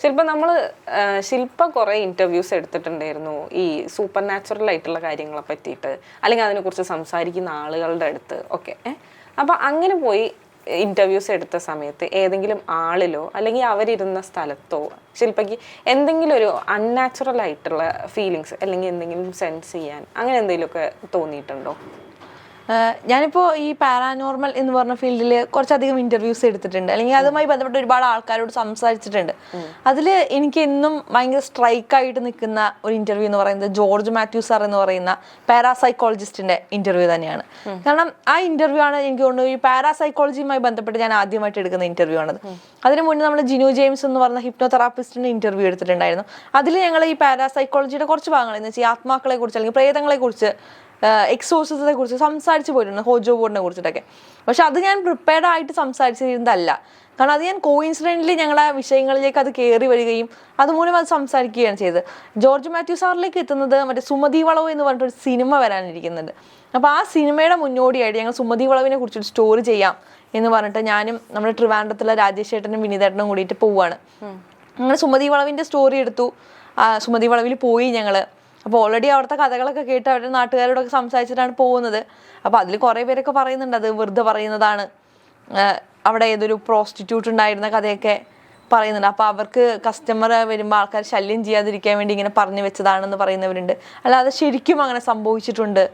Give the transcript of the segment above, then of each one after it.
ശില്പ നമ്മൾ ശില്പ കുറെ ഇന്റർവ്യൂസ് എടുത്തിട്ടുണ്ടായിരുന്നു ഈ സൂപ്പർ നാച്ചുറൽ ആയിട്ടുള്ള കാര്യങ്ങളെ പറ്റിയിട്ട്. അല്ലെങ്കിൽ അതിനെക്കുറിച്ച് സംസാരിക്കുന്ന ആളുകളുടെ അടുത്ത്. ഒക്കെ അപ്പൊ അങ്ങനെ പോയി ഇന്റർവ്യൂസ് എടുത്ത സമയത്ത് ഏതെങ്കിലും ആളിലോ അല്ലെങ്കിൽ അവരിരുന്ന സ്ഥലത്തോ ശില്പയ്ക്ക് എന്തെങ്കിലും ഒരു അൺനാച്ചുറൽ ആയിട്ടുള്ള ഫീലിങ്സ് അല്ലെങ്കിൽ എന്തെങ്കിലും സെൻസ് ചെയ്യാൻ അങ്ങനെ എന്തെങ്കിലുമൊക്കെ തോന്നിയിട്ടുണ്ടോ? ഞാനിപ്പോ ഈ പാരാനോർമൽ എന്ന് പറഞ്ഞ ഫീൽഡിൽ കുറച്ചധികം ഇന്റർവ്യൂസ് എടുത്തിട്ടുണ്ട്. അല്ലെങ്കിൽ അതുമായി ബന്ധപ്പെട്ട് ഒരുപാട് ആൾക്കാരോട് സംസാരിച്ചിട്ടുണ്ട്. അതിൽ എനിക്ക് എന്നും ഭയങ്കര സ്ട്രൈക്ക് ആയിട്ട് നിൽക്കുന്ന ഒരു ഇന്റർവ്യൂ എന്ന് പറയുന്നത് ജോർജ് മാത്യു സാർ എന്ന് പറയുന്ന പാരാസൈക്കോളജിസ്റ്റിന്റെ ഇന്റർവ്യൂ തന്നെയാണ്. കാരണം ആ ഇന്റർവ്യൂ ആണ് എനിക്ക് തോന്നുന്നു ഈ പാരാസൈക്കോളജിയുമായി ബന്ധപ്പെട്ട് ഞാൻ ആദ്യമായിട്ട് എടുക്കുന്ന ഇന്റർവ്യൂ ആണത്. അതിനു മുന്നേ നമ്മൾ ജിനു ജെയിംസ് എന്ന് പറഞ്ഞ ഹിപ്നോതെറാപ്പിസ്റ്റിന്റെ ഇന്റർവ്യൂ എടുത്തിട്ടുണ്ടായിരുന്നു. അതിൽ ഞങ്ങൾ ഈ പാരാസൈക്കോളജിയുടെ കുറച്ച് ഭാഗങ്ങൾ എന്ന് വെച്ചാൽ ആത്മാക്കളെ കുറിച്ച് അല്ലെങ്കിൽ പ്രേതങ്ങളെ കുറിച്ച് എക്സോസിസത്തെ കുറിച്ച് സംസാരിച്ചു പോയിട്ടുണ്ട് ഹോജോ ബോർഡിനെ കുറിച്ചിട്ടൊക്കെ. പക്ഷെ അത് ഞാൻ പ്രിപ്പയർഡ് ആയിട്ട് സംസാരിച്ചിരുന്നതല്ല. കാരണം അത് ഞാൻ കോയിൻസിഡന്റലി ഞങ്ങളുടെ വിഷയങ്ങളിലേക്ക് അത് കയറി വരികയും അതുമൂലം അത് സംസാരിക്കുകയാണ് ചെയ്തത്. ജോർജ് മാത്യു സാറിലേക്ക് എത്തുന്നത് മറ്റേ സുമതി വളവ് എന്ന് പറഞ്ഞിട്ടൊരു സിനിമ വരാനിരിക്കുന്നുണ്ട്. അപ്പോൾ ആ സിനിമയുടെ മുന്നോടിയായിട്ട് ഞങ്ങൾ സുമതി വളവിനെ കുറിച്ചൊരു സ്റ്റോറി ചെയ്യാം എന്ന് പറഞ്ഞിട്ട് ഞാനും നമ്മുടെ ട്രിവാൻഡ്രത്തുള്ള രാജേഷ് ചേട്ടനും വിനീതേട്ടനും കൂടിയിട്ട് പോവുകയാണ് അങ്ങനെ സുമതി വളവിന്റെ സ്റ്റോറി എടുത്തു. ആ, സുമതി വളവിൽ പോയി ഞങ്ങൾ. അപ്പോൾ ഓൾറെഡി അവിടുത്തെ കഥകളൊക്കെ കേട്ട് അവരുടെ നാട്ടുകാരോടൊക്കെ സംസാരിച്ചിട്ടാണ് പോകുന്നത്. അപ്പോൾ അതിൽ കുറേ പേരൊക്കെ പറയുന്നുണ്ട് അത് വെറുതെ പറയുന്നതാണ്. അവിടെ ഏതൊരു പ്രോസ്റ്റിറ്റ്യൂട്ട് ഉണ്ടായിരുന്ന കഥയൊക്കെ പറയുന്നുണ്ട്. അപ്പോൾ അവർക്ക് കസ്റ്റമർ വരുമ്പോൾ ആൾക്കാർ ശല്യം ചെയ്യാതിരിക്കാൻ വേണ്ടി ഇങ്ങനെ പറഞ്ഞു വെച്ചതാണെന്ന് പറയുന്നവരുണ്ട്. അല്ലാതെ ശരിക്കും അങ്ങനെ സംഭവിച്ചിട്ടുണ്ട്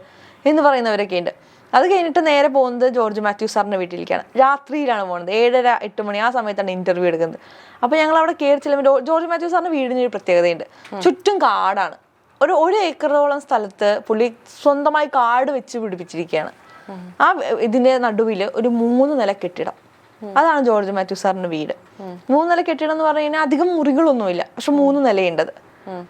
എന്ന് പറയുന്നവരൊക്കെ ഉണ്ട്. അത് കഴിഞ്ഞിട്ട് നേരെ പോകുന്നത് ജോർജ് മാത്യു സാറിന്റെ വീട്ടിലേക്കാണ്. രാത്രിയിലാണ് പോകുന്നത്. ഏഴര എട്ട് മണി ആ സമയത്താണ് ഇന്റർവ്യൂ എടുക്കുന്നത്. അപ്പൊ ഞങ്ങൾ അവിടെ കയറി ചെല്ലുമ്പോൾ ജോർജ് മാത്യു സാറിന്റെ വീടിന് ഒരു പ്രത്യേകതയുണ്ട് ചുറ്റും കാടാണ്. ഒരു ഒരു ഏക്കറോളം സ്ഥലത്ത് പുള്ളി സ്വന്തമായി കാട് വെച്ച് പിടിപ്പിച്ചിരിക്കുകയാണ്. ആ ഇതിന്റെ നടുവിൽ ഒരു മൂന്ന് നില കെട്ടിടം. അതാണ് ജോർജ് മാത്യു സാറിന്റെ വീട്. മൂന്ന് നില കെട്ടിടം എന്ന് പറഞ്ഞു കഴിഞ്ഞാൽ അധികം മുറികളൊന്നുമില്ല. പക്ഷെ മൂന്ന് നിലയുണ്ടത്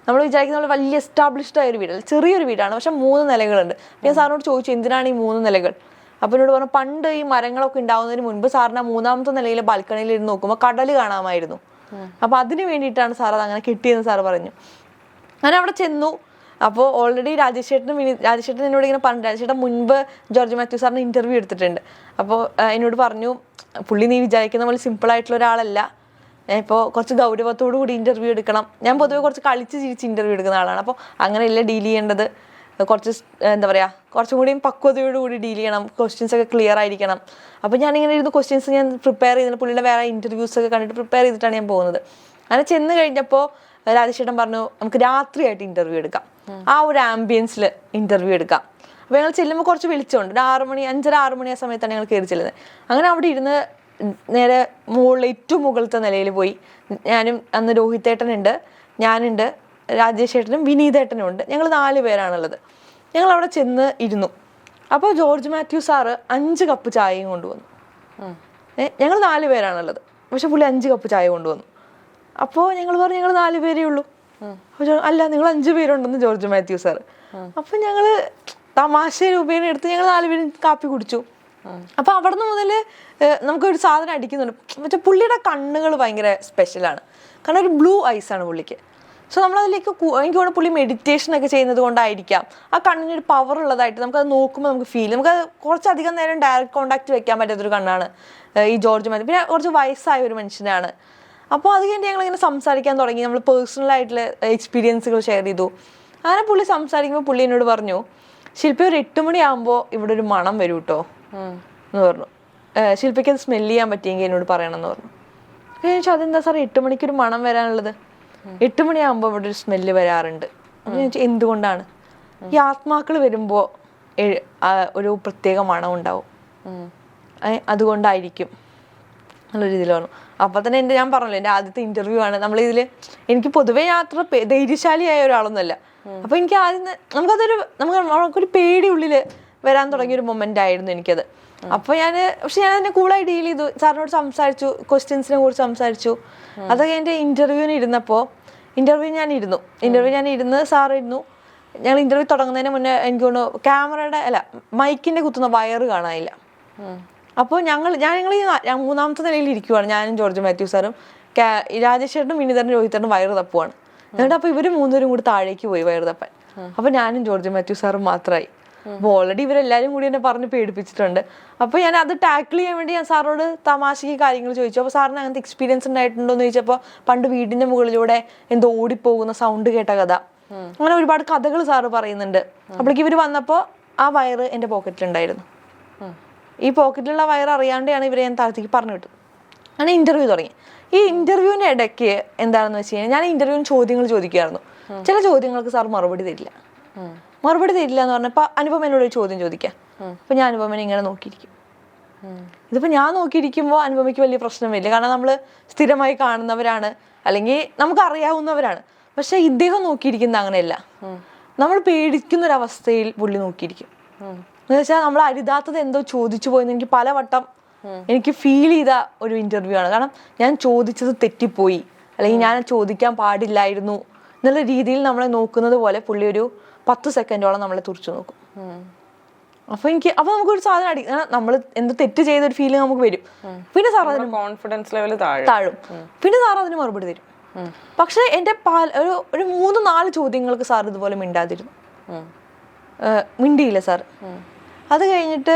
നമ്മൾ വിചാരിക്കുന്ന നമ്മൾ വലിയ എസ്റ്റാബ്ലിഷ്ഡ് ആയ ഒരു വീടല്ല. ചെറിയൊരു വീടാണ്. പക്ഷെ മൂന്ന് നിലകളുണ്ട്. ഞാൻ സാറിനോട് ചോദിച്ചു എന്തിനാണ് ഈ മൂന്ന് നിലകൾ? അപ്പൊ എന്നോട് പറഞ്ഞു പണ്ട് ഈ മരങ്ങളൊക്കെ ഉണ്ടാവുന്നതിന് മുൻപ് സാറിന് മൂന്നാമത്തെ നിലയിലെ ബാൽക്കണിയിൽ ഇരുന്ന് നോക്കുമ്പോൾ കടൽ കാണാമായിരുന്നു. അപ്പൊ അതിന് വേണ്ടിയിട്ടാണ് സാർ അത് അങ്ങനെ കിട്ടിയെന്ന് സാർ പറഞ്ഞു. ഞാൻ അവിടെ ചെന്നു. അപ്പോൾ ഓൾറെഡി രാജേഷ് ചേട്ടനും വിനി രാജേഷ് ചേട്ടൻ എന്നോട് ഇങ്ങനെ പറഞ്ഞു. രാജേഷേട്ടൻ മുൻപ് ജോർജ് മാത്യു സാറിന് ഇന്റർവ്യൂ എടുത്തിട്ടുണ്ട്. അപ്പോൾ എന്നോട് പറഞ്ഞു പുള്ളി നീ വിചാരിക്കുന്ന പോലെ സിമ്പിൾ ആയിട്ടുള്ള ഒരാളല്ല. ഇപ്പോൾ കുറച്ച് ഗൗരവത്തോടു കൂടി ഇന്റർവ്യൂ എടുക്കണം. ഞാൻ പൊതുവെ കുറച്ച് കളിച്ച് ചിരിച്ച് ഇന്റർവ്യൂ എടുക്കുന്ന ആളാണ്. അപ്പോൾ അങ്ങനെയല്ല ഡീൽ ചെയ്യേണ്ടത്? കുറച്ച് എന്താ പറയുക കുറച്ചും കൂടിയും പക്വതയോട് കൂടി ഡീൽ ചെയ്യണം. ക്വസ്റ്റ്യൻസ് ഒക്കെ ക്ലിയർ ആയിരിക്കണം. അപ്പോൾ ഞാനിങ്ങനെ ഇരുന്ന് ക്വസ്റ്റ്യൻസ് ഞാൻ പ്രിപ്പയർ ചെയ്തിട്ട് പുള്ളിയുടെ വേറെ ഇന്റർവ്യൂസ് ഒക്കെ കണ്ടിട്ട് പ്രിപ്പയർ ചെയ്തിട്ടാണ് ഞാൻ പോകുന്നത്. അങ്ങനെ ചെന്ന് കഴിഞ്ഞപ്പോൾ രാജേഷേട്ടൻ പറഞ്ഞു നമുക്ക് രാത്രിയായിട്ട് ഇന്റർവ്യൂ എടുക്കാം. ആ ഒരു ആംബിയൻസിൽ ഇന്റർവ്യൂ എടുക്കാം. അപ്പോൾ ഞങ്ങൾ ചെല്ലുമ്പോൾ കുറച്ച് വിളിച്ചോണ്ട് ഒരു ആറ് മണി അഞ്ചര ആറ് മണി ആ സമയത്താണ് ഞങ്ങൾ കയറി ചെല്ലുന്നത്. അങ്ങനെ അവിടെ ഇരുന്ന് നേരെ മുകളിൽ ഏറ്റവും മുകളിലത്തെ നിലയിൽ പോയി. ഞാനും അന്ന് രോഹിത്തേട്ടനുണ്ട് ഞാനുണ്ട് രാജേഷ് ഏട്ടനും വിനീതേട്ടനും ഉണ്ട് ഞങ്ങൾ നാല് പേരാണുള്ളത്. ഞങ്ങൾ അവിടെ ചെന്ന് ഇരുന്നു. അപ്പോൾ ജോർജ് മാത്യു സാറ് അഞ്ച് കപ്പ് ചായയും കൊണ്ടുവന്നു. ഞങ്ങൾ നാല് പേരാണുള്ളത്. പക്ഷെ പുള്ളി അഞ്ച് കപ്പ് ചായ കൊണ്ടുവന്നു. അപ്പോൾ ഞങ്ങൾ പറഞ്ഞു ഞങ്ങൾ നാല് പേരേ ഉള്ളൂ. അപ്പോൾ അല്ല നിങ്ങൾ അഞ്ച് പേരുണ്ടെന്ന് ജോർജ് മാത്യു സാർ അപ്പൊ ഞങ്ങൾ തമാശ രൂപേണ എടുത്ത് ഞങ്ങൾ നാല് പേരും കാപ്പി കുടിച്ചു. അപ്പൊ അവിടുന്ന് മുതൽ നമുക്കൊരു സാധനം അടിക്കുന്നുണ്ട്. മറ്റേ പുള്ളിയുടെ കണ്ണുകൾ ഭയങ്കര സ്പെഷ്യലാണ് കാരണം ഒരു ബ്ലൂ ഐസ് ആണ് പുള്ളിക്ക്. സോ നമ്മളതിലേക്ക് എനിക്ക് തോന്നുന്നു പുള്ളി മെഡിറ്റേഷൻ ഒക്കെ ചെയ്യുന്നത് കൊണ്ടായിരിക്കാം. ആ കണ്ണിന് ഒരു പവർ ഉള്ളതായിട്ട് നമുക്കത് നോക്കുമ്പോൾ നമുക്ക് ഫീൽ നമുക്ക് കുറച്ചധികം നേരം ഡയറക്റ്റ് കോണ്ടാക്ട് വെക്കാൻ പറ്റാത്തൊരു കണ്ണാണ് ഈ ജോർജ് മാത്യു. പിന്നെ കുറച്ച് വയസ്സായ ഒരു മനുഷ്യനാണ്. അപ്പോൾ അത് കഴിഞ്ഞ് ഞങ്ങൾ ഇങ്ങനെ സംസാരിക്കാൻ തുടങ്ങി. നമ്മൾ പേഴ്സണൽ ആയിട്ടുള്ള എക്സ്പീരിയൻസുകൾ ഷെയർ ചെയ്തു. അങ്ങനെ പുള്ളി സംസാരിക്കുമ്പോൾ പുള്ളി എന്നോട് പറഞ്ഞു ശില്പി ഒരു എട്ട് മണിയാകുമ്പോൾ ഇവിടെ ഒരു മണം വരും കേട്ടോ എന്ന് പറഞ്ഞു. ശില്പിക്ക് അത് സ്മെൽ ചെയ്യാൻ പറ്റിയെങ്കിൽ എന്നോട് പറയണം എന്ന് പറഞ്ഞു ചോദിച്ചു അതെന്താ സാർ എട്ട് മണിക്ക് ഒരു മണം വരാനുള്ളത്? എട്ട് മണിയാകുമ്പോൾ ഇവിടെ ഒരു സ്മെല്ല് വരാറുണ്ട്. ചോദിച്ചു എന്തുകൊണ്ടാണ്? ഈ ആത്മാക്കൾ വരുമ്പോൾ ഒരു പ്രത്യേക മണം ഉണ്ടാവും അതുകൊണ്ടായിരിക്കും. നല്ല രീതിയിൽ പറഞ്ഞു. അപ്പൊ തന്നെ എന്റെ ഞാൻ പറഞ്ഞല്ലോ എന്റെ ആദ്യത്തെ ഇന്റർവ്യൂ ആണ്. നമ്മൾ ഇതിൽ എനിക്ക് പൊതുവേ യാത്ര ധൈര്യശാലിയായ ഒരാളൊന്നുമല്ല. അപ്പൊ എനിക്ക് ആദ്യം നമുക്കതൊരു നമുക്ക് നമുക്കൊരു പേടി ഉള്ളിൽ വരാൻ തുടങ്ങിയ ഒരു മൊമെന്റ് ആയിരുന്നു എനിക്കത്. അപ്പൊ ഞാൻ പക്ഷെ ഞാൻ അതിനെ കൂളായി ഡീൽ ചെയ്തു. സാറിനോട് സംസാരിച്ചു ക്വസ്റ്റ്യൻസിനെ കുറിച്ച് സംസാരിച്ചു. അതൊക്കെ എന്റെ ഇന്റർവ്യൂവിന് ഇരുന്നപ്പോ ഇന്റർവ്യൂ ഞാൻ ഇരുന്നു. ഇന്റർവ്യൂ ഞാൻ ഇരുന്ന് സാർ ഇരുന്നു. ഞങ്ങൾ ഇന്റർവ്യൂ തുടങ്ങുന്നതിന് മുന്നേ എനിക്ക് തോന്നുന്നു ക്യാമറയുടെ അല്ല മൈക്കിന്റെ കുത്തുന്ന വയറ് കാണാനില്ല. അപ്പോൾ ഞങ്ങൾ ഞാൻ ഞങ്ങൾ മൂന്നാമത്തെ നിലയിൽ ഇരിക്കുവാണ്. ഞാനും ജോർജ് മാത്യു സാറും രാജേഷേട്ടനും വിനീതനും രോഹിതനും വയറ് തപ്പുവാണ്. എന്നിട്ട് അപ്പോൾ ഇവർ മൂന്നുപേരും കൂടി താഴേക്ക് പോയി വയറ് തപ്പാൻ. അപ്പോൾ ഞാനും ജോർജ് മാത്യു സാറും മാത്രമായി. അപ്പോൾ ഓൾറെഡി ഇവരെല്ലാരും കൂടി എന്നെ പറഞ്ഞ് പേടിപ്പിച്ചിട്ടുണ്ട്. അപ്പോൾ ഞാൻ അത് ടാക്കിൾ ചെയ്യാൻ വേണ്ടി ഞാൻ സാറിനോട് തമാശക്ക് കാര്യങ്ങൾ ചോദിച്ചു. അപ്പോൾ സാറിന് അങ്ങനത്തെ എക്സ്പീരിയൻസ് ഉണ്ടായിട്ടുണ്ടോ എന്ന് ചോദിച്ചപ്പോൾ പണ്ട് വീടിന്റെ മുകളിലൂടെ എന്തോ ഓടിപ്പോകുന്ന സൗണ്ട് കേട്ട കഥ. അങ്ങനെ ഒരുപാട് കഥകൾ സാറ് പറയുന്നുണ്ട്. അപ്പോഴേക്ക് ഇവർ വന്നപ്പോൾ ആ വയറ് എന്റെ പോക്കറ്റിലുണ്ടായിരുന്നു ഈ പോക്കറ്റിലുള്ള വയർ അറിയാണ്ടാണ് ഇവരെ ഞാൻ താഴത്തേക്ക് പറഞ്ഞു വിട്ടത്. അങ്ങനെ ഇന്റർവ്യൂ തുടങ്ങി. ഈ ഇന്റർവ്യൂവിന്റെ ഇടയ്ക്ക് എന്താണെന്ന് വെച്ച് കഴിഞ്ഞാൽ ഞാൻ ഇന്റർവ്യൂവിന് ചോദ്യങ്ങൾ ചോദിക്കുമായിരുന്നു ചില ചോദ്യങ്ങൾക്ക് സാർ മറുപടി തരില്ല. മറുപടി തരില്ല എന്ന് പറഞ്ഞപ്പോ അനുപമ എന്നോട് ഒരു ചോദ്യം ചോദിക്കാം. അപ്പൊ ഞാൻ അനുപമനെ ഇങ്ങനെ നോക്കിയിരിക്കും. ഇതിപ്പോ ഞാൻ നോക്കിയിരിക്കുമ്പോൾ അനുപമയ്ക്ക് വലിയ പ്രശ്നം പ്രശ്നമില്ല കാരണം നമ്മൾ സ്ഥിരമായി കാണുന്നവരാണ്. അല്ലെങ്കിൽ നമുക്ക് അറിയാവുന്നവരാണ് പക്ഷെ ഇദ്ദേഹം നോക്കിയിരിക്കുന്ന അങ്ങനെയല്ല. നമ്മൾ പേടിക്കുന്ന ഒരു അവസ്ഥയിൽ പുള്ളി നോക്കിയിരിക്കും. എന്ന് വെച്ചാൽ നമ്മൾ അരുതാത്തത് എന്തോ ചോദിച്ചു പോയെന്ന് എനിക്ക് പലവട്ടം എനിക്ക് ഫീൽ ചെയ്ത ഒരു ഇന്റർവ്യൂ ആണ്. കാരണം ഞാൻ ചോദിച്ചത് തെറ്റിപ്പോയി. അല്ലെങ്കിൽ ഞാൻ ചോദിക്കാൻ പാടില്ലായിരുന്നു എന്നുള്ള രീതിയിൽ നമ്മളെ നോക്കുന്നത് പോലെ പുള്ളി ഒരു പത്ത് സെക്കൻഡോളം നമ്മളെ തുറച്ചു നോക്കും. അപ്പൊ എനിക്ക് അപ്പൊ നമുക്കൊരു സാധനം അടി നമ്മൾ എന്ത് തെറ്റ് ചെയ്ത ഒരു ഫീലിംഗ് നമുക്ക് വരും. പിന്നെ സാർ അതിന് കോൺഫിഡൻസ് ലെവൽ താഴെ. പിന്നെ സാർ അതിന് മറുപടി തരും. പക്ഷെ എന്റെ പാൽ ഒരു ഒരു മൂന്ന് നാല് ചോദ്യങ്ങൾക്ക് സാർ ഇതുപോലെ മിണ്ടാതിരുന്നു. മിണ്ടിയില്ല സാർ അത് കഴിഞ്ഞിട്ട്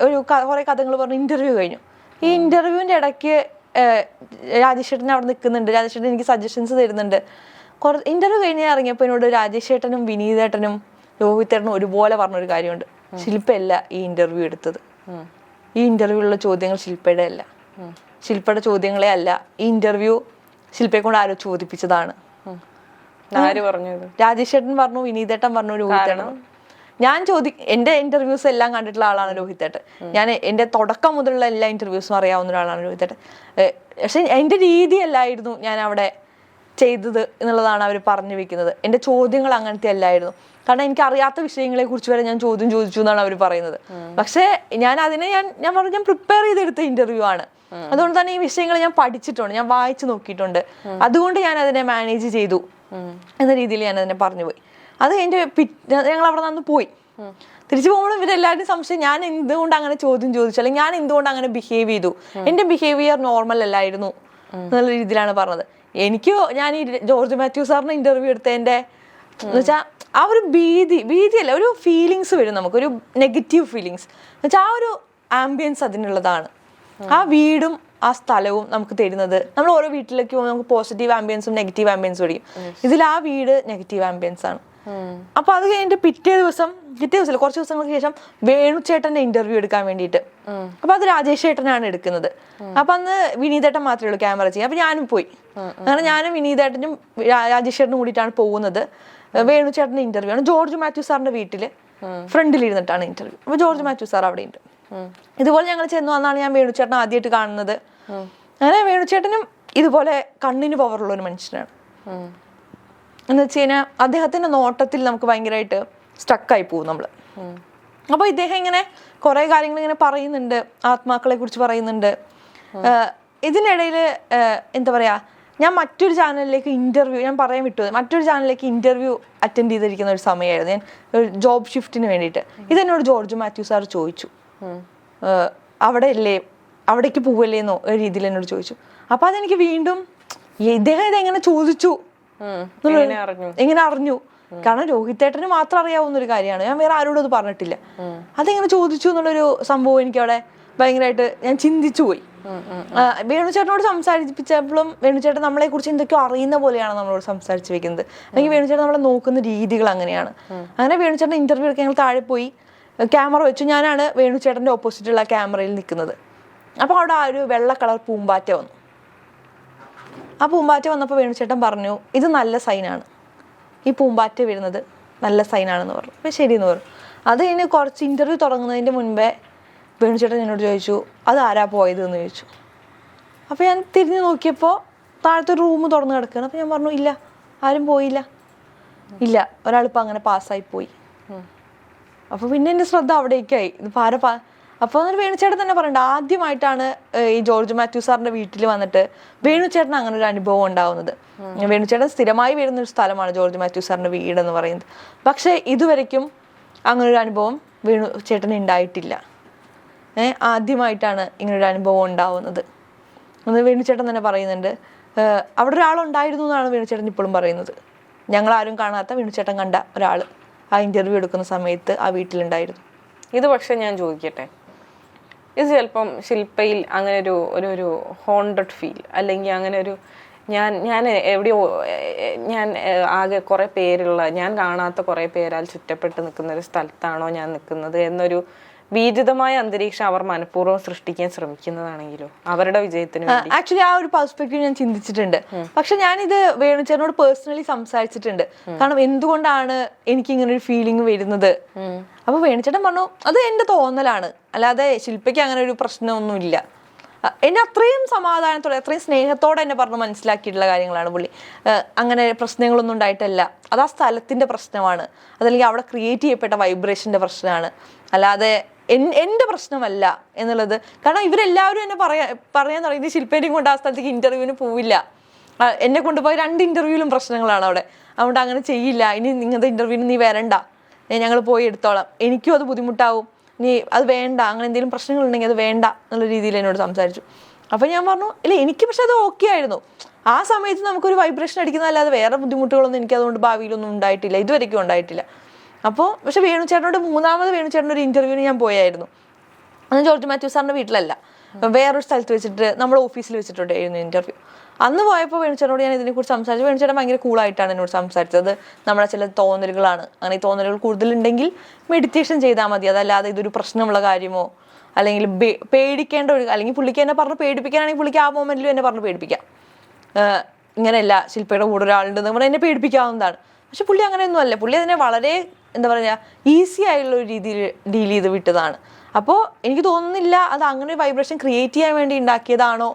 ഒരു കുറേ കഥകൾ പറഞ്ഞു ഇന്റർവ്യൂ കഴിഞ്ഞു. ഈ ഇന്റർവ്യൂവിന്റെ ഇടയ്ക്ക് രാജേഷേട്ടൻ അവിടെ നിൽക്കുന്നുണ്ട്. രാജേഷേട്ടൻ എനിക്ക് സജഷൻസ് തരുന്നുണ്ട്. കുറച്ച് ഇന്റർവ്യൂ കഴിഞ്ഞ് ഇറങ്ങിയപ്പോൾ എന്നോട് രാജേഷേട്ടനും വിനീതേട്ടനും രോഹിതേട്ടനും ഒരുപോലെ പറഞ്ഞൊരു കാര്യമുണ്ട്. ശില്പയല്ല ഈ ഇന്റർവ്യൂ എടുത്തത്. ഈ ഇന്റർവ്യൂവിലുള്ള ചോദ്യങ്ങൾ ശില്പയുടെ അല്ല. ശില്പയുടെ ചോദ്യങ്ങളെ അല്ല. ഈ ഇന്റർവ്യൂ ശില്പയെ കൊണ്ട് ആരോ ചോദിപ്പിച്ചതാണ്. ആര് പറഞ്ഞു ഇത്? രാജേഷ് ചേട്ടൻ പറഞ്ഞു വിനീതേട്ടൻ പറഞ്ഞു രോഹിതേട്ടൻ. ഞാൻ ചോദി എന്റെ ഇന്റർവ്യൂസ് എല്ലാം കണ്ടിട്ടുള്ള ആളാണ് രോഹിതേട്ട് ഞാൻ എന്റെ തുടക്കം മുതലുള്ള എല്ലാ ഇന്റർവ്യൂസും അറിയാവുന്ന ഒരാളാണ് രോഹിതേട്ട് ഏഹ് പക്ഷെ എന്റെ രീതിയല്ലായിരുന്നു ഞാൻ അവിടെ ചെയ്തത് എന്നുള്ളതാണ് അവർ പറഞ്ഞു വെക്കുന്നത്. എന്റെ ചോദ്യങ്ങൾ അങ്ങനത്തെ അല്ലായിരുന്നു. കാരണം എനിക്ക് അറിയാത്ത വിഷയങ്ങളെ കുറിച്ച് വരെ ഞാൻ ചോദ്യം ചോദിച്ചു എന്നാണ് അവർ പറയുന്നത്. പക്ഷേ ഞാൻ അതിനെ ഞാൻ ഞാൻ പറഞ്ഞു ഞാൻ പ്രിപ്പയർ ചെയ്തെടുത്ത ഇന്റർവ്യൂ ആണ്. അതുകൊണ്ട് തന്നെ ഈ വിഷയങ്ങൾ ഞാൻ പഠിച്ചിട്ടുണ്ട്. ഞാൻ വായിച്ചു നോക്കിയിട്ടുണ്ട്. അതുകൊണ്ട് ഞാൻ അതിനെ മാനേജ് ചെയ്തു. എന്ന രീതിയിൽ ഞാൻ അതിനെ പറഞ്ഞു പോയി. അത് എന്റെ ഞങ്ങൾ അവിടെ നിന്ന് പോയി. തിരിച്ചു പോകുമ്പോൾ ഇവരെല്ലാവരും സംശയം ഞാൻ എന്തുകൊണ്ട് അങ്ങനെ ചോദ്യം ചോദിച്ചു? അല്ലെങ്കിൽ ഞാൻ എന്തുകൊണ്ട് അങ്ങനെ ബിഹേവ് ചെയ്തു? എന്റെ ബിഹേവിയർ നോർമൽ അല്ലായിരുന്നു എന്നുള്ള രീതിയിലാണ് പറഞ്ഞത്. എനിക്ക് ഞാൻ ഈ ജോർജ് മാത്യു സാറിന് ഇന്റർവ്യൂ എടുത്തതിന്റെ എന്നുവെച്ചാ ആ ഒരു ഭീതി ഭീതിയല്ല ഒരു ഫീലിങ്സ് വരും നമുക്ക് ഒരു നെഗറ്റീവ് ഫീലിങ്സ് എന്നുവെച്ചാൽ ആ ഒരു ആംബിയൻസ് അതിനുള്ളതാണ്. ആ വീടും ആ സ്ഥലവും നമുക്ക് തരുന്നത് നമ്മൾ ഓരോ വീട്ടിലേക്ക് പോകുമ്പോൾ നമുക്ക് പോസിറ്റീവ് ആംബിയൻസും നെഗറ്റീവ് ആംബിയൻസും വരും. ഇതിൽ ആ വീട് നെഗറ്റീവ് ആംബിയൻസ് ആണ്. അപ്പൊ അത് കഴിഞ്ഞിട്ട് പിറ്റേ ദിവസം പിറ്റേ ദിവസം കുറച്ച് ദിവസങ്ങൾക്ക് ശേഷം വേണുചേട്ടന്റെ ഇന്റർവ്യൂ എടുക്കാൻ വേണ്ടിയിട്ട്. അപ്പൊ അത് രാജേഷ് ചേട്ടനാണ് എടുക്കുന്നത്. അപ്പൊ അന്ന് വിനീതേട്ടൻ മാത്രമേ ഉള്ളൂ ക്യാമറ ചെയ്യാൻ. അപ്പൊ ഞാനും പോയി. അങ്ങനെ ഞാനും വിനീതേട്ടനും രാജേഷ് ചേട്ടനും കൂടിയിട്ടാണ് പോകുന്നത്. വേണുചേട്ടന്റെ ഇന്റർവ്യൂ ആണ്. ജോർജ് മാത്യു സാറിന്റെ വീട്ടിൽ ഫ്രണ്ടിൽ ഇരുന്നിട്ടാണ് ഇന്റർവ്യൂ അപ്പൊ ജോർജ് മാത്യു സാർ അവിടെ ഉണ്ട്. ഇതുപോലെ ഞങ്ങൾ ചെന്നു. വന്നാണ് ഞാൻ വേണുചേട്ടനെ ആദ്യമായിട്ട് കാണുന്നത്. അങ്ങനെ വേണുചേട്ടനും ഇതുപോലെ കണ്ണിന് പവറുള്ള ഒരു മനുഷ്യനാണ്. എന്ന് വെച്ച് കഴിഞ്ഞാൽ അദ്ദേഹത്തിന്റെ നോട്ടത്തിൽ നമുക്ക് ഭയങ്കരമായിട്ട് സ്റ്റക്കായി പോകും നമ്മൾ അപ്പോൾ ഇദ്ദേഹം ഇങ്ങനെ കുറേ കാര്യങ്ങൾ ഇങ്ങനെ പറയുന്നുണ്ട് ആത്മാക്കളെ കുറിച്ച് പറയുന്നുണ്ട്. ഇതിനിടയിൽ എന്താ പറയാ ഞാൻ മറ്റൊരു ചാനലിലേക്ക് ഇന്റർവ്യൂ ഞാൻ പറയാൻ വിട്ടു മറ്റൊരു ചാനലിലേക്ക് ഇന്റർവ്യൂ അറ്റൻഡ് ചെയ്തിരിക്കുന്ന ഒരു സമയമായിരുന്നു. ഞാൻ ഒരു ജോബ് ഷിഫ്റ്റിന് വേണ്ടിയിട്ട്. ഇതെന്നോട് ജോർജ് മാത്യു സാർ ചോദിച്ചു. അവിടെ അല്ലേ അവിടേക്ക് പോവല്ലേന്നോ ഒരു രീതിയിൽ എന്നോട് ചോദിച്ചു. അപ്പൊ അതെനിക്ക് വീണ്ടും ഇദ്ദേഹം ഇതെങ്ങനെ ചോദിച്ചു? എങ്ങനെ അറിഞ്ഞു? കാരണം രോഹിത്തേട്ടന് മാത്രം അറിയാവുന്ന ഒരു കാര്യമാണ്. ഞാൻ വേറെ ആരോടും അത് പറഞ്ഞിട്ടില്ല. അതെങ്ങനെ ചോദിച്ചു എന്നുള്ളൊരു സംഭവം എനിക്ക് അവിടെ ഭയങ്കരമായിട്ട് ഞാൻ ചിന്തിച്ചു പോയി. വേണുചേട്ടനോട് സംസാരിപ്പിച്ചപ്പോഴും വേണുചേട്ടൻ നമ്മളെ കുറിച്ച് എന്തൊക്കെയോ അറിയുന്ന പോലെയാണ് നമ്മളോട് സംസാരിച്ചു വെക്കുന്നത്. അല്ലെങ്കിൽ വേണുചേട്ടൻ നമ്മളെ നോക്കുന്ന രീതികൾ അങ്ങനെയാണ്. അങ്ങനെ വേണുചേട്ടൻ ഇന്റർവ്യൂ എടുക്കാൻ ഞങ്ങൾ താഴെ പോയി. ക്യാമറ വെച്ചു. ഞാനാണ് വേണുചേട്ടന്റെ ഓപ്പോസിറ്റുള്ള ക്യാമറയിൽ നിൽക്കുന്നത്. അപ്പോൾ അവിടെ ആ ഒരു വെള്ള കളർ പൂമ്പാറ്റ വന്നു. ആ പൂമ്പാറ്റ വന്നപ്പോൾ വേണുചേട്ടൻ പറഞ്ഞു ഇത് നല്ല സൈനാണ്. ഈ പൂമ്പാറ്റ വീഴുന്നത് നല്ല സൈനാണെന്ന് പറഞ്ഞു. അപ്പോൾ ശരിയെന്ന് പറഞ്ഞു. അത് കഴിഞ്ഞ് കുറച്ച് ഇന്റർവ്യൂ തുടങ്ങുന്നതിന്റെ മുൻപേ വേണുചേട്ടൻ എന്നോട് ചോദിച്ചു അത് ആരാ പോയത്? എന്ന് ചോദിച്ചു. അപ്പോൾ ഞാൻ തിരിഞ്ഞു നോക്കിയപ്പോൾ താഴത്തെ റൂം തുറന്ന് കിടക്കുകയാണ്. അപ്പോൾ ഞാൻ പറഞ്ഞു ഇല്ല ആരും പോയില്ല. ഇല്ല ഒരാളിപ്പോൾ അങ്ങനെ പാസ്സായി പോയി. അപ്പോൾ പിന്നെ എന്റെ ശ്രദ്ധ അവിടേക്കായി. ഇത് ആരെ പാ അപ്പോൾ എന്നിട്ട് വേണുചേട്ടൻ തന്നെ പറയണ്ട. ആദ്യമായിട്ടാണ് ഈ ജോർജ് മാത്യു സാറിന്റെ വീട്ടിൽ വന്നിട്ട് വേണുചേട്ടൻ അങ്ങനെ ഒരു അനുഭവം ഉണ്ടാവുന്നത്. വേണുചേട്ടൻ സ്ഥിരമായി വരുന്ന ഒരു സ്ഥലമാണ് ജോർജ് മാത്യു സാറിന്റെ വീട് എന്ന് പറയുന്നത്. പക്ഷേ ഇതുവരെക്കും അങ്ങനെ ഒരു അനുഭവം വേണു ചേട്ടന് ഉണ്ടായിട്ടില്ല. ഏഹ് ആദ്യമായിട്ടാണ് ഇങ്ങനൊരു അനുഭവം ഉണ്ടാവുന്നത്. എന്ന് വേണുചേട്ടൻ തന്നെ പറയുന്നുണ്ട് അവിടെ ഒരാളുണ്ടായിരുന്നു എന്നാണ് വേണുചേട്ടൻ ഇപ്പോഴും പറയുന്നത്. ഞങ്ങൾ ആരും കാണാത്ത വേണുചേട്ടൻ കണ്ട ഒരാൾ ആ ഇന്റർവ്യൂ എടുക്കുന്ന സമയത്ത് ആ വീട്ടിലുണ്ടായിരുന്നു. ഇത് പക്ഷേ ഞാൻ ചോദിക്കട്ടെ? ഇത് ചിലപ്പം ശില്പയിൽ അങ്ങനെ ഒരു ഒരു ഒരു ഹോണ്ടഡ് ഫീൽ അല്ലെങ്കിൽ അങ്ങനെ ഒരു ഞാൻ ഞാൻ എവിടെയോ ഞാൻ ആകെ കുറേ പേരുള്ള ഞാൻ കാണാത്ത കുറേ പേരാൽ ചുറ്റപ്പെട്ട് നിൽക്കുന്ന ഒരു സ്ഥലത്താണോ ഞാൻ നിൽക്കുന്നത് എന്നൊരു ഭീതിതമായ അന്തരീക്ഷം അവർ മനഃപൂർവം സൃഷ്ടിക്കാൻ ശ്രമിക്കുന്നതാണെങ്കിലും? അവരുടെ വിജയത്തിന് ആക്ച്വലി ആ ഒരു പെർസ്പെക്റ്റീവ് ഞാൻ ചിന്തിച്ചിട്ടുണ്ട്. പക്ഷെ ഞാനിത് വേണുചേട്ടനോട് പേഴ്സണലി സംസാരിച്ചിട്ടുണ്ട്. കാരണം എന്തുകൊണ്ടാണ് എനിക്ക് ഇങ്ങനെ ഒരു ഫീലിംഗ് വരുന്നത്? അപ്പൊ വേണുചേട്ടൻ പറഞ്ഞു അത് എന്റെ തോന്നലാണ്. അല്ലാതെ ശില്പയ്ക്ക് അങ്ങനെ ഒരു പ്രശ്നമൊന്നുമില്ല. എന്നെ അത്രയും സമാധാനത്തോടെ അത്രയും സ്നേഹത്തോടെ എന്നെ പറഞ്ഞു മനസ്സിലാക്കിയിട്ടുള്ള കാര്യങ്ങളാണ് പുള്ളി. അങ്ങനെ പ്രശ്നങ്ങളൊന്നും ഉണ്ടായിട്ടല്ല. അത് ആ സ്ഥലത്തിന്റെ പ്രശ്നമാണ്. അതല്ലെങ്കിൽ അവിടെ ക്രിയേറ്റ് ചെയ്യപ്പെട്ട വൈബ്രേഷന്റെ പ്രശ്നമാണ്. അല്ലാതെ എൻ- എന്റെ പ്രശ്നമല്ല എന്നുള്ളത്. കാരണം ഇവരെല്ലാവരും എന്നെ പറയാ പറയാൻ തുടങ്ങി. ശില്പേനെയും കൊണ്ട് ആ സ്ഥലത്തേക്ക് ഇന്റർവ്യൂവിന് പോവില്ല. എന്നെ കൊണ്ടുപോയി രണ്ട് ഇന്റർവ്യൂവിലും പ്രശ്നങ്ങളാണ് അവിടെ. അതുകൊണ്ട് അങ്ങനെ ചെയ്യില്ല. ഇനി നിങ്ങളുടെ ഇന്റർവ്യൂവിന് നീ വരണ്ട. ഞങ്ങൾ പോയി എടുത്തോളാം. എനിക്കും അത് ബുദ്ധിമുട്ടാവും. നീ അത് വേണ്ട. അങ്ങനെ എന്തെങ്കിലും പ്രശ്നങ്ങളുണ്ടെങ്കിൽ അത് വേണ്ട എന്നുള്ള രീതിയിൽ എന്നോട് സംസാരിച്ചു. അപ്പോൾ ഞാൻ പറഞ്ഞു ഇല്ല എനിക്ക് പക്ഷെ അത് ഓക്കെ ആയിരുന്നു. ആ സമയത്ത് നമുക്കൊരു വൈബ്രേഷൻ അടിക്കുന്നതല്ലാതെ വേറെ ബുദ്ധിമുട്ടുകളൊന്നും എനിക്ക് അതുകൊണ്ട് ഭാവിയിലൊന്നും ഉണ്ടായിട്ടില്ല. ഇതുവരെയ്ക്കും ഉണ്ടായിട്ടില്ല. അപ്പോൾ പക്ഷെ വേണുചേട്ടനോട് മൂന്നാമത് വേണുചേട്ടന്റെ ഒരു ഇന്റർവ്യൂവിന് ഞാൻ പോയായിരുന്നു. അന്ന് ജോർജ് മാത്യു സാറിന്റെ വീട്ടിലല്ല. വേറൊരു സ്ഥലത്ത് വെച്ചിട്ട് നമ്മുടെ ഓഫീസിൽ വെച്ചിട്ടുണ്ടായിരുന്നു ഇന്റർവ്യൂ അന്ന് പോയപ്പോൾ വേണുചേട്ടനോട് ഞാൻ ഇതിനെക്കുറിച്ച് സംസാരിച്ചു. വേണുചേട്ടൻ ഭയങ്കര കൂളായിട്ടാണ് എന്നോട് സംസാരിച്ചത്. നമ്മളെ ചില തോന്നലുകളാണ്. അങ്ങനെ ഈ തോന്നലുകൾ കൂടുതലുണ്ടെങ്കിൽ മെഡിറ്റേഷൻ ചെയ്താൽ മതി. അതല്ലാതെ ഇതൊരു പ്രശ്നമുള്ള കാര്യമോ? അല്ലെങ്കിൽ പേടിക്കേണ്ട ഒരു അല്ലെങ്കിൽ പുള്ളിക്ക് എന്നെ പറഞ്ഞ് പേടിപ്പിക്കാനാണെങ്കിൽ പുള്ളിക്ക് ആ മൊമെന്റിലും എന്നെ പറഞ്ഞ് പേടിപ്പിക്കാം. ഇങ്ങനെയല്ല ശില്പയുടെ കൂടെ ഒരാളുണ്ടെന്ന് പറഞ്ഞാൽ എന്നെ പേടിപ്പിക്കാവുന്നതാണ്. പക്ഷെ പുള്ളി അങ്ങനെയൊന്നും അല്ല പുള്ളി അതിനെ വളരെ എന്താ പറയുക ഈസി ആയുള്ള ഒരു രീതിയിൽ ഡീൽ ചെയ്ത് വിട്ടതാണ്. അപ്പോൾ എനിക്ക് തോന്നുന്നില്ല അത് അങ്ങനെ ഒരു വൈബ്രേഷൻ ക്രിയേറ്റ് ചെയ്യാൻ വേണ്ടി ഉണ്ടാക്കിയതാണോ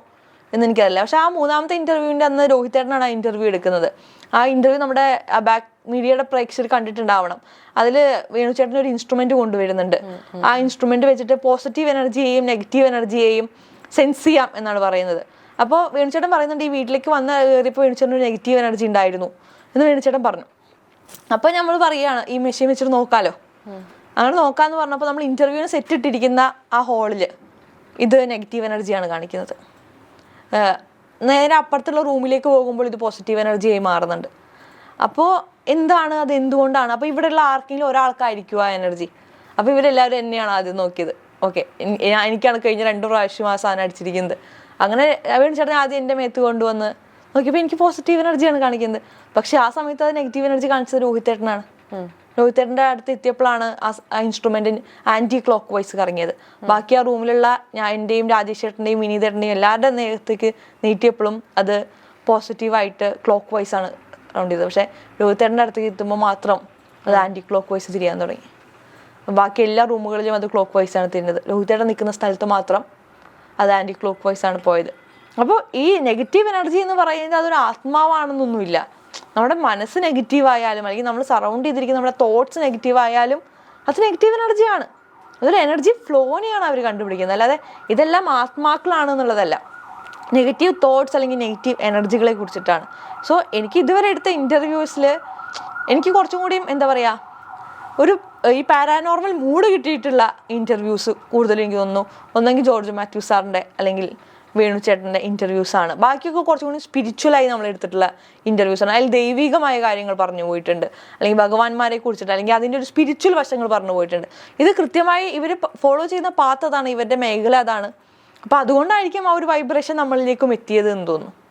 എന്ന് എനിക്കറിയില്ല. പക്ഷെ ആ മൂന്നാമത്തെ ഇന്റർവ്യൂവിന്റെ അന്ന് രോഹിത് ചേട്ടനാണ് ആ ഇന്റർവ്യൂ എടുക്കുന്നത്. ആ ഇന്റർവ്യൂ നമ്മുടെ ബാക്ക് മീഡിയയുടെ പ്രേക്ഷകർ കണ്ടിട്ടുണ്ടാവണം. അതിൽ വേണുചേട്ടൻ ഒരു ഇൻസ്ട്രുമെന്റ് കൊണ്ടുവരുന്നുണ്ട്. ആ ഇൻസ്ട്രുമെന്റ് വെച്ചിട്ട് പോസിറ്റീവ് എനർജിയെയും നെഗറ്റീവ് എനർജിയെയും സെൻസ് ചെയ്യാം എന്നാണ് പറയുന്നത്. അപ്പോൾ വേണുചേട്ടൻ പറയുന്നുണ്ട് ഈ വീട്ടിലേക്ക് വന്ന് കയറിയപ്പോൾ വേണുചേട്ടൻ ഒരു നെഗറ്റീവ് എനർജി ഉണ്ടായിരുന്നു എന്ന് വേണുചേട്ടൻ പറഞ്ഞു. അപ്പൊ നമ്മൾ പറയുകയാണ് ഈ മെഷീൻ വെച്ചിട്ട് നോക്കാലോ. അങ്ങനെ നോക്കാന്ന് പറഞ്ഞപ്പോൾ നമ്മൾ ഇന്റർവ്യൂവിന് സെറ്റ് ഇട്ടിരിക്കുന്ന ആ ഹോളിൽ ഇത് നെഗറ്റീവ് എനർജിയാണ് കാണിക്കുന്നത്. നേരെ അപ്പുറത്തുള്ള റൂമിലേക്ക് പോകുമ്പോൾ ഇത് പോസിറ്റീവ് എനർജിയായി മാറുന്നുണ്ട്. അപ്പോൾ എന്താണ്? അത് എന്തുകൊണ്ടാണ്? അപ്പോൾ ഇവിടെയുള്ള ആർക്കെങ്കിലും ഒരാൾക്കായിരിക്കും ആ എനർജി അപ്പോൾ ഇവരെല്ലാവരും എന്നെയാണ് ആദ്യം നോക്കിയത്. ഓക്കെ എനിക്കാണ് കഴിഞ്ഞ രണ്ട് പ്രാവശ്യം ആ സാധനം അടിച്ചിരിക്കുന്നത്. അങ്ങനെ അവൻ ചേട്ടൻ ആദ്യം എന്റെ മേത്ത് കൊണ്ടുവന്ന് നോക്കിയപ്പോൾ എനിക്ക് പോസിറ്റീവ് എനർജിയാണ് കാണിക്കുന്നത്. പക്ഷെ ആ സമയത്ത് അത് നെഗറ്റീവ് എനർജി കാണിച്ചത് രോഹിത്തേട്ടനാണ് രോഹിത്തേട്ടന്റെ അടുത്ത് എത്തിയപ്പോഴാണ് ആ ഇൻസ്ട്രുമെന്റിന് ആന്റി ക്ലോക്ക് വൈസ് കറങ്ങിയത്. ബാക്കി ആ റൂമിലുള്ള ഞാൻ എന്റെയും രാജേഷ് ചേട്ടന്റെയും വിനീതേട്ടന്റെയും എല്ലാവരുടെ നേരത്തേക്ക് നീട്ടിയപ്പോഴും അത് പോസിറ്റീവായിട്ട് ക്ലോക്ക് വൈസ് ആണ് റൗണ്ട് ചെയ്തത്. പക്ഷേ രോഹിത്തേട്ടന്റെ അടുത്തേക്ക് എത്തുമ്പോൾ മാത്രം അത് ആന്റി ക്ലോക്ക് വൈസ് തിരിയാൻ തുടങ്ങി. ബാക്കി എല്ലാ റൂമുകളിലും അത് ക്ലോക്ക് വൈസ് ആണ് തിരിഞ്ഞത്. രോഹിത്തേട്ടൻ നിൽക്കുന്ന സ്ഥലത്ത് മാത്രം അത് ആന്റി ക്ലോക്ക് വൈസ് ആണ് പോയത്. അപ്പോൾ ഈ നെഗറ്റീവ് എനർജി എന്ന് പറയുന്നത് അതൊരു ആത്മാവാണെന്നൊന്നുമില്ല. നമ്മുടെ മനസ്സ് നെഗറ്റീവ് ആയാലും അല്ലെങ്കിൽ നമ്മൾ സറൗണ്ട് ചെയ്തിരിക്കുന്ന നമ്മുടെ തോട്ട്സ് നെഗറ്റീവ് ആയാലും അത് നെഗറ്റീവ് എനർജിയാണ് അതൊരു എനർജി ഫ്ലോനെയാണ് അവർ കണ്ടുപിടിക്കുന്നത്. അല്ലാതെ ഇതെല്ലാം ആത്മാക്കളാണ് എന്നുള്ളതല്ല നെഗറ്റീവ് തോട്ട്സ് അല്ലെങ്കിൽ നെഗറ്റീവ് എനർജികളെ കുറിച്ചിട്ടാണ്. സോ എനിക്ക് ഇതുവരെ എടുത്ത ഇന്റർവ്യൂസിൽ എനിക്ക് കുറച്ചും കൂടിയും എന്താ പറയുക ഒരു ഈ പാരാനോർമൽ മൂഡ് കിട്ടിയിട്ടുള്ള ഇന്റർവ്യൂസ് കൂടുതലും എനിക്ക് തോന്നുന്നു. ഒന്നെങ്കിൽ ജോർജ് മാത്യു സാറിന്റെ അല്ലെങ്കിൽ വേണു ചേട്ടന്റെ ഇന്റർവ്യൂസ് ആണ്. ബാക്കിയൊക്കെ കുറച്ചും കൂടി സ്പിരിച്വലായി നമ്മൾ എടുത്തിട്ടുള്ള ആണ്. അതിൽ ദൈവികമായ കാര്യങ്ങൾ പറഞ്ഞു പോയിട്ടുണ്ട്. അല്ലെങ്കിൽ ഭഗവാന്മാരെ കുറിച്ചിട്ട് അല്ലെങ്കിൽ അതിന്റെ ഒരു സ്പിരിച്വൽ വശങ്ങൾ പറഞ്ഞു പോയിട്ടുണ്ട്. ഇത് കൃത്യമായി ഇവർ ഫോളോ ചെയ്യുന്ന പാത്ത് അതാണ് ഇവരുടെ മേഖല അതാണ്. അപ്പോൾ അതുകൊണ്ടായിരിക്കും ആ ഒരു വൈബ്രേഷൻ നമ്മളിലേക്കും എത്തിയത് എന്ന് തോന്നുന്നു.